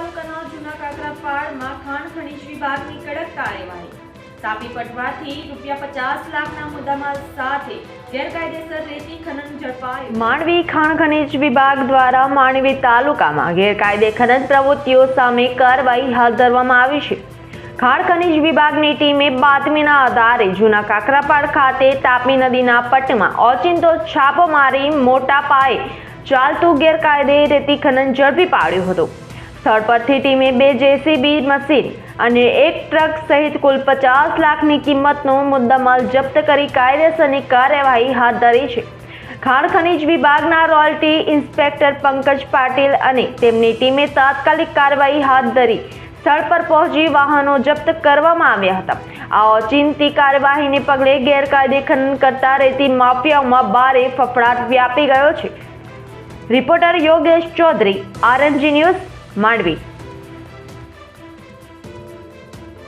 તાલુકાના જૂના કાકરાપાડમાં ખાણ ખનીજ વિભાગની કડક કાર્યવાહી તાપી પટવાથી રૂપિયા પચાસ લાખના મુદ્દામાલ સાથે માંડવી ખાણ ખનીજ વિભાગ દ્વારા માંડવી તાલુકામાં ગેરકાયદે ખનન પ્રવૃત્તિઓ સામે કાર્યવાહી હાથ ધરવામાં આવી છે. ખાણ ખનીજ વિભાગની ટીમે બાતમીના આધારે જૂના કાકરાપાડ ખાતે તાપી નદીના પટમાં ઓચિંતો છાપો મારી મોટા પાયે ચાલતું ગેરકાયદે રેતી ખનન ઝડપી પાડ્યું હતું. સ્થળ પરથી ટીમે બે જેસીબી મશીન અને એક ટ્રક સહિત કુલ પચાસ લાખની કિંમતનો મુદ્દામાલ જપ્ત કરી કાયદેસરની કાર્યવાહી હાથ ધરી છે. ખાણ ખનીજ વિભાગના રોયલ્ટી ઇન્સ્પેક્ટર પંકજ પાટીલ અને તેમની ટીમે તાત્કાલિક કાર્યવાહી હાથ ધરી સ્થળ પર પહોંચી વાહનો જપ્ત કરવામાં આવ્યા હતા. આ અચિંતી કાર્યવાહીને પગલે ગેરકાયદે ખનન કરતા રેતી માફિયાઓમાં ભારે ફફડાટ વ્યાપી ગયો છે. Reporter Yogesh Chaudhari, RNG news Mandvi.